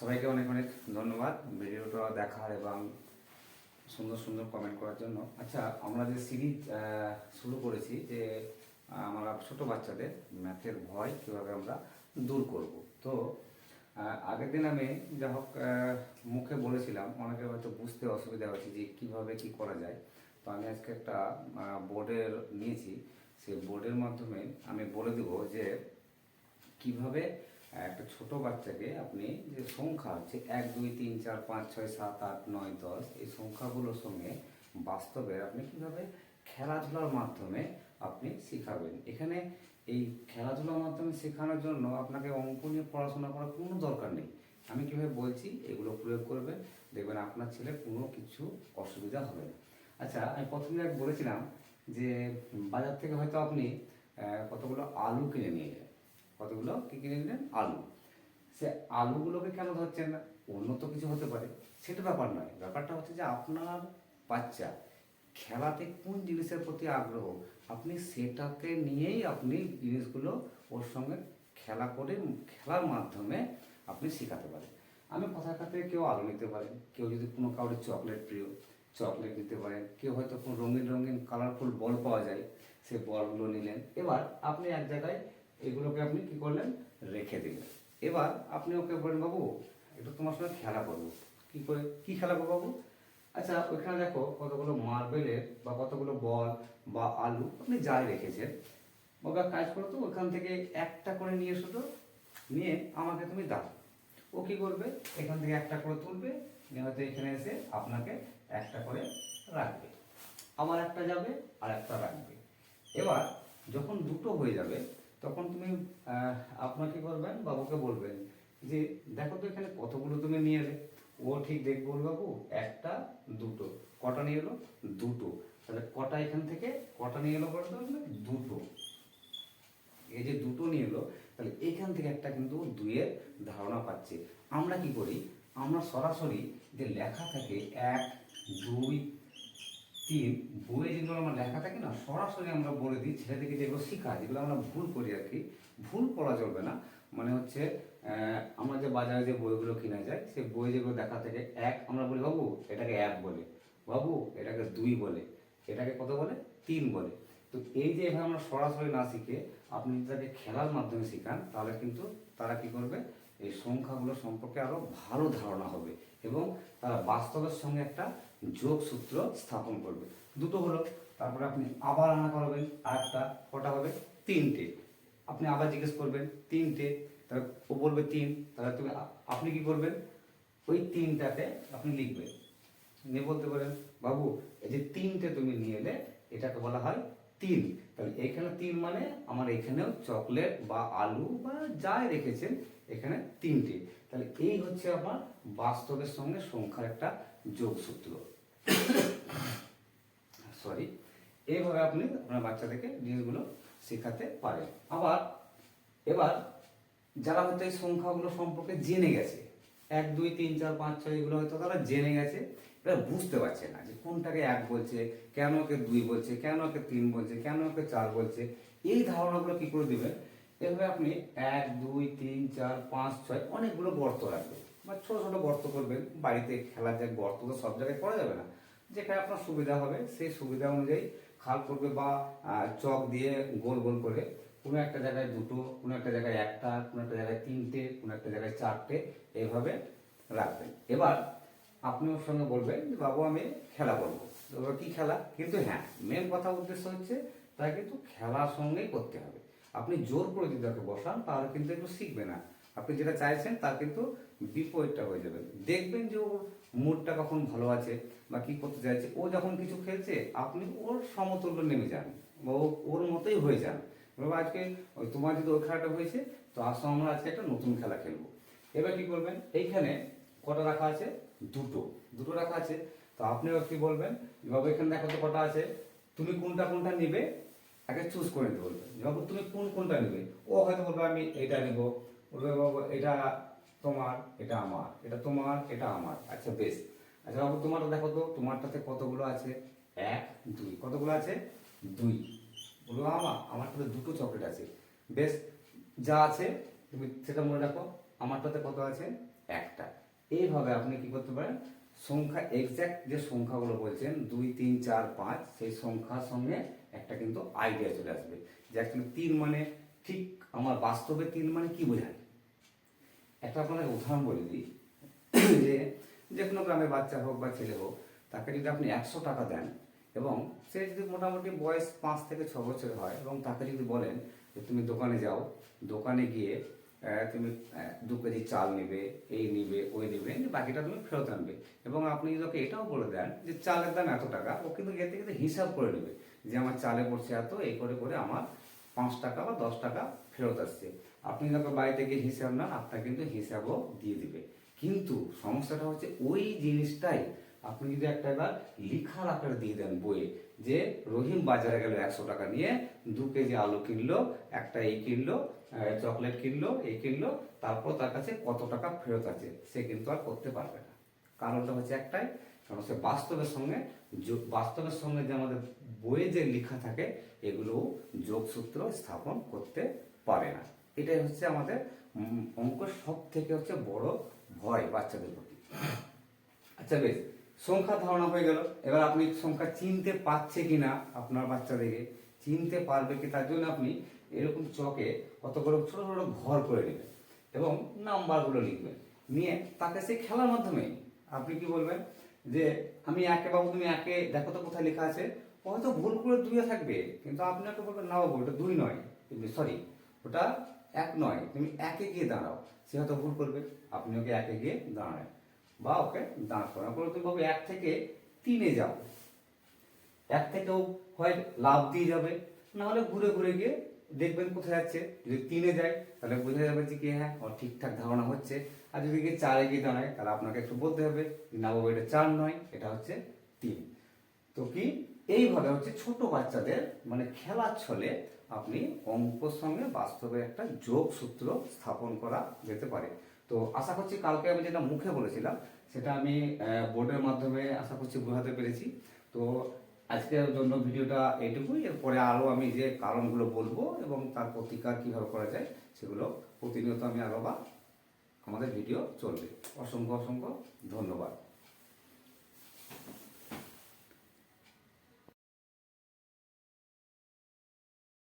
সবাইকে অনেক অনেক ধন্যবাদ। ভিডিওটা দেখার এবং সুন্দর সুন্দর কমেন্ট করার জন্য। আচ্ছা আমরা যে সিরিজ শুরু করেছি যে আমরা ছোট বাচ্চাদের ম্যাথের ভয় কীভাবে আমরা দূর করব। তো আগের দিন আমি যা হোক মুখে বলেছিলাম, অনেকে হয়তো বুঝতে অসুবিধা হচ্ছে যে কীভাবে কি করা যায়। তো আমি আজকে একটা বোর্ডের নিয়েছি। সেই বোর্ডের মাধ্যমে আমি বলে দেবো যে, কীভাবে একটা ছোট বাচ্চাকে আপনি যে সংখ্যা হচ্ছে এক, দুই, তিন, চার, পাঁচ, ছয়, সাত, আট, নয়, দশ, এই সংখ্যাগুলোর সঙ্গে বাস্তবে আপনি কীভাবে খেলাধুলার মাধ্যমে আপনি শেখাবেন? এখানে এই খেলাধুলার মাধ্যমে শেখানোর জন্য আপনাকে অঙ্ক নিয়ে পড়াশোনা করার কোনো দরকার নেই। আমি কীভাবে বলছি এগুলো প্রয়োগ করবেন, দেখবেন আপনার ছেলে কোনো কিছু অসুবিধা হবে না। আচ্ছা আমি প্রথমে এক বলেছিলাম যে বাজার থেকে হয়তো আপনি কতগুলো আলু কিনে নিয়ে যান কতগুলো? কি কিনে নিলেন? আলু। সে আলুগুলোকে কেন ধরছেন না? অন্য তো কিছু হতে পারে। সেটা ব্যাপার নয়। ব্যাপারটা হচ্ছে যে আপনার বাচ্চা খেলাতে কোন জিনিসের প্রতি আগ্রহ? আপনি সেটাকে নিয়েই আপনি জিনিসগুলো ওর সঙ্গে খেলা করে, খেলার মাধ্যমে আপনি শেখাতে পারেন। আমি কথা কাতে কেউ আলু নিতে পারেন কেউ যদি কোনো কাউরে চকলেট প্রিয়, চকলেট নিতে পারেন কেউ হয়তো কোনো রঙিন রঙিন কালারফুল বল পাওয়া যায়। সেই বলগুলো নিলেন। এবার আপনি এক জায়গায় এগুলোকে আপনি কি করলেন? রেখে দিলেন। এবার আপনি ওকে বলেন বাবু একটু তোমার সঙ্গে খেলা করব। কি করে? কি খেলা করব, বাবু? আচ্ছা ওইখানে দেখো কতগুলো মার্বেলের বা কতগুলো বল বা আলু আপনি যাই রেখেছেন। বাবা কাজ করো তো, ওখান থেকে একটা করে নিয়ে এসো তো। নিয়ে আমাকে তুমি দাও। ও কি করবে? এখান থেকে একটা করে তুলবে, নিয়ে হয়তো এখানে এসে আপনাকে একটা করে রাখবে। আবার একটা যাবে আর একটা রাখবে। এবার যখন দুটো হয়ে যাবে তখন তুমি আপনাকে করবেন, বাবুকে বলবেন যে, দেখো তো এখানে কতগুলো তুমি নিয়ে এলে। ও ঠিক দেখবে বাবু একটা, দুটো। কটা নিয়ে এলো? দুটো। তাহলে কটা এখান থেকে, কটা নিয়ে এলো বলতে দুটো। এই যে দুটো নিয়ে এলো, তাহলে এখান থেকে একটা কিন্তু দুইয়ের ধারণা পাচ্ছে। আমরা কি করি? আমরা সরাসরি যে লেখা থাকে এক, দুই তিন বইয়ে যেগুলো আমার লেখা থাকে না, সরাসরি আমরা বলে দিই ছেলেদেরকে যেগুলো শেখা যেগুলো আমরা ভুল করি আর কি, ভুল করা চলবে না। মানে হচ্ছে আমরা যে বাজারে যে বইগুলো কিনা যায়, সেই বই যেগুলো দেখা থাকে, এক আমরা বলি, বাবু, এটাকে এক বলে। বাবু, এটাকে দুই বলে। এটাকে কত বলে? তিন বলে। তো এই যে এভাবে আমরা সরাসরি না শিখে আপনি যদি তাকে খেলার মাধ্যমে শেখান, তাহলে কিন্তু তারা কি করবে, এই সংখ্যাগুলো সম্পর্কে আরও ভালো ধারণা হবে। এবং তারা বাস্তবের সঙ্গে একটা যোগসূত্র স্থাপন করবে। দুটো হলো, তারপরে আপনি আবার আনা করবেন আর একটা কটা হবে? তিনটে। আপনি আবার জিজ্ঞেস করবেন, তিনটে, তাহলে ও বলবে তিন, তাহলে তুমি আপনি কি করবেন? ওই তিনটাতে আপনি লিখবেন। নিয়ে বলতে পারেন, বাবু, এই যে তিনটে তুমি নিয়ে এলে, এটাকে বলা হয় তিন। তাহলে এখানে তিন মানে আমার এখানেও চকলেট বা আলু বা যাই রেখেছেন, এখানে তিনটে। তাহলে এই হচ্ছে আমার বাস্তবের সঙ্গে সংখ্যার একটা যোগসূত্র। সরি এইভাবে আপনি আপনার বাচ্চাদেরকে জিনিসগুলো শেখাতে পারেন। আবার, এবার যারা হয়তো এই সংখ্যাগুলো সম্পর্কে জেনে গেছে, এক, দুই, তিন, চার, পাঁচ, ছয়, এগুলো হয়তো তারা জেনে গেছে, এরা বুঝতে পারছে না যে কোনটাকে এক বলছে, কেন ওকে দুই বলছে, কেন ওকে তিন বলছে, কেন ওকে চার বলছে। এই ধারণাগুলো কি করে দিবেন? এভাবে আপনি এক, দুই, তিন, চার, পাঁচ, ছয় অনেকগুলো গর্ত রাখবেন। বা ছোট ছোট গর্ত করবেন। বাড়িতে খেলার যে গর্ত, তো সব জায়গায় করা যাবে না। যেখানে আপনার সুবিধা হবে, সেই সুবিধা অনুযায়ী খাল করবে বা চক দিয়ে গোল গোল করে কোনো একটা জায়গায় দুটো, কোনো একটা জায়গায় একটা, কোনো একটা জায়গায় তিনটে, কোনো একটা জায়গায় চারটে এইভাবে রাখবেন। এবার আপনি ওর সঙ্গে বলবেন যে, বাবু, আমি খেলা করব। কি খেলা? কিন্তু হ্যাঁ মেন কথা, উদ্দেশ্য হচ্ছে তাই কিন্তু খেলার সঙ্গেই করতে হবে। আপনি জোর করে যদি তাকে বসান, তাহলে কিন্তু একটু শিখবে না। আপনি যেটা চাইছেন, তার কিন্তু বিপরীতটা হয়ে যাবে। দেখবেন যে ওর মুডটা কখন ভালো আছে বা কি করতে চাইছে। ও যখন কিছু খেলছে, আপনি ওর সমতুল্য নেমে যান বা ওর মতোই হয়ে যান। বাবা আজকে তোমার যদি ওই খেলাটা হয়েছে, তো আসো আমরা আজকে একটা নতুন খেলা খেলব। এবার কি করবেন এইখানে কটা রাখা আছে? দুটো। দুটো রাখা আছে। তো আপনিও কি বলবেন? বাবু এখানে দেখো তো কটা আছে। তুমি কোনটা কোনটা নিবে? আগে চুজ করে নিতে বলবে। বাবু তুমি কোন, কোনটা নেবে? ও হয়তো বলবে, আমি এটা নেব। বলবে, বাবু এটা তোমার, এটা আমার, এটা তোমার, এটা আমার। আচ্ছা বেশ। আচ্ছা বাবু, তোমারটা দেখো তো, তোমারটাতে কতগুলো আছে? এক, দুই। কতগুলো আছে? দুই। বলব আমার আমারটাতে দুটো চকলেট আছে। বেশ, যা আছে, তুমি সেটা মনে রাখো, আমারটাতে কত আছে? একটা। এইভাবে আপনি কি করতে পারেন? সংখ্যা এক্স্যাক্ট যে সংখ্যাগুলো বলছেন, দুই, তিন, চার, পাঁচ, সেই সংখ্যার সঙ্গে একটা কিন্তু আইডিয়া চলে আসবে যে অ্যাকচুয়ালি তিন মানে ঠিক আমার বাস্তবে তিন মানে কি বোঝায়? একটা আপনাকে উদাহরণ বলে দিই, যে যে কোনো গ্রামের বাচ্চা হোক বা ছেলে হোক, তাকে যদি আপনি একশো টাকা দেন এবং সে যদি মোটামুটি বয়স পাঁচ থেকে ছ বছর হয় এবং তাকে যদি বলেন যে তুমি দোকানে যাও, দোকানে গিয়ে তুমি দু কেজি চাল নেবে, এই নিবে, ওই নেবে বাকিটা তুমি ফেরত আনবে। এবং আপনি যদি ওকে এটাও বলে দেন যে চালের দাম এত টাকা, ও কিন্তু এর থেকে হিসাব করে নেবে। যে আমার চালে পড়ছে এত, এই করে করে আমার পাঁচ টাকা বা দশ টাকা ফেরত আসছে। আপনি যখন বাড়িতে গিয়ে হিসাব নেন, আপনার কিন্তু হিসাবও দিয়ে দিবে। কিন্তু সমস্যাটা হচ্ছে ওই জিনিসটাই। আপনি যদি একটা এবার লিখার আকারে দিয়ে দেন বইয়ে যে রহিম বাজারে গেল একশো টাকা নিয়ে, দু কেজি আলু কিনলো, একটা এই কিনলো চকলেট কিনলো, এই কিনলো, তারপর তার কাছে কত টাকা ফেরত আছে, সে কিন্তু আর করতে পারবে না। কারণটা হচ্ছে একটাই কারণ সে বাস্তবের সঙ্গে বাস্তবের সঙ্গে যে আমাদের বইয়ে যে লেখা থাকে এগুলো যোগসূত্র স্থাপন করতে পারে না। এটাই হচ্ছে আমাদের অঙ্ক সব থেকে হচ্ছে বড় ভয় বাচ্চাদের প্রতি। আচ্ছা বেশ, সংখ্যা ধারণা হয়ে গেল। এবার আপনি সংখ্যা চিনতে পারছে কিনা আপনার বাচ্চাদেরকে, চিনতে পারবে কি তার জন্য আপনি এরকম চকে কতগুলো ছোট ছোট ঘর করে নেবেন এবং নাম্বারগুলো লিখবেন। নিয়ে তাকে সেই খেলার মাধ্যমে আপনি কি বলবেন? যে আমি একে বাবু, তুমি একে, দেখো তো কোথায় লেখা আছে। হয়তো ভুল করে দুইয়ে থাকবে, কিন্তু আপনি একটা বলবেন, না বাবু, ওটা দুই নয়। সরি, ওটা এক নয়, তুমি একে গিয়ে দাঁড়াও। সে হয়তো ভুল করবে, আপনি ওকে একে গিয়ে দাঁড়ায়। বা ওকে দাঁড় করানো। করে তুমি বাবু এক থেকে তিনে যাও এক থেকেও হয় লাভ দিয়ে যাবে। না হলে ঘুরে ঘুরে গিয়ে দেখবেন কোথায় যাচ্ছে। যদি তিনে যায়, তাহলে বোঝা যাবে যে কি হ্যাঁ ওর ঠিকঠাক ধারণা হচ্ছে। আর যদি গিয়ে চারে গিয়ে দাঁড়ায়, তাহলে আপনাকে একটু বলতে হবে না বাবু, এটা চার নয়, এটা হচ্ছে তিন। তো কি? এইভাবে হচ্ছে ছোট বাচ্চাদের মানে খেলার ছলে আপনি অঙ্কর সঙ্গে বাস্তবে একটা যোগ সূত্র স্থাপন করা যেতে পারে। তো আশা করছি কালকে আমি যেটা মুখে বলেছিলাম, সেটা আমি বোর্ডের মাধ্যমে আশা করছি বোঝাতে পেরেছি। তো আজকের জন্য ভিডিওটা এইটুকুই। এরপরে আরও আমি যে কারণগুলো বলব এবং তার প্রতিকার কীভাবে করা যায়, সেগুলো প্রতিনিয়ত আমি আরও বা আমাদের ভিডিও চলবে। অসংখ্য অসংখ্য ধন্যবাদ।